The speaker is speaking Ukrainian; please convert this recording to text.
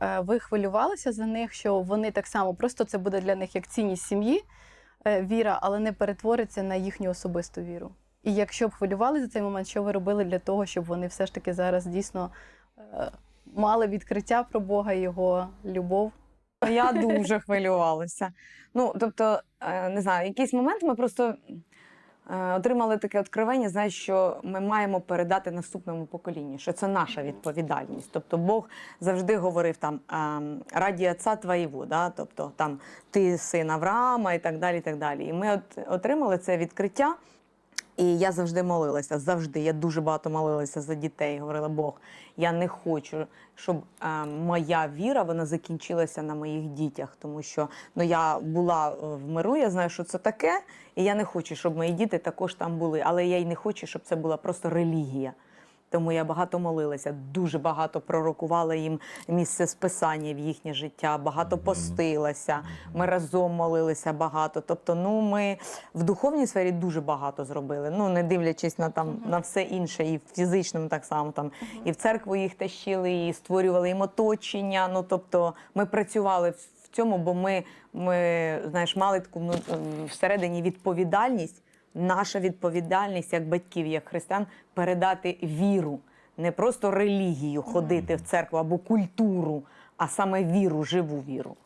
е, ви хвилювалися за них, що вони так само просто це буде для них як цінність сім'ї, е, віра, але не перетвориться на їхню особисту віру. І якщо б хвилювали за цей момент, що ви робили для того, щоб вони все ж таки зараз дійсно е, мали відкриття про Бога, його любов? Я дуже хвилювалася. Ну, тобто, не знаю, якийсь момент ми просто отримали таке откривання, знаєш, що ми маємо передати наступному поколінню, що це наша відповідальність. Тобто Бог завжди говорив там ем, раді отца твоєго, да? тобто там ти син Авраама і так далі. І так далі. І ми от, отримали це відкриття. І я завжди молилася, завжди. Я дуже багато молилася за дітей. Говорила, Бог, я не хочу, щоб е, моя віра вона закінчилася на моїх дітях, тому що ну я була е, в миру, я знаю, що це таке, і я не хочу, щоб мої діти також там були. Але я й не хочу, щоб це була просто релігія. Тому я багато молилася, дуже багато пророкувала їм місце списання в їхнє життя, багато постилася. Ми разом молилися багато. Тобто, ну ми в духовній сфері дуже багато зробили. Ну не дивлячись на там на все інше, і в фізичному так само там і в церкву їх тащили, і створювали їм оточення. Ну тобто, ми працювали в в цьому, бо ми, ми знаєш, мали таку ну, всередині відповідальність. Наша відповідальність як батьків, як християн, передати віру, не просто релігію ходити в церкву або культуру, а саме віру, живу віру.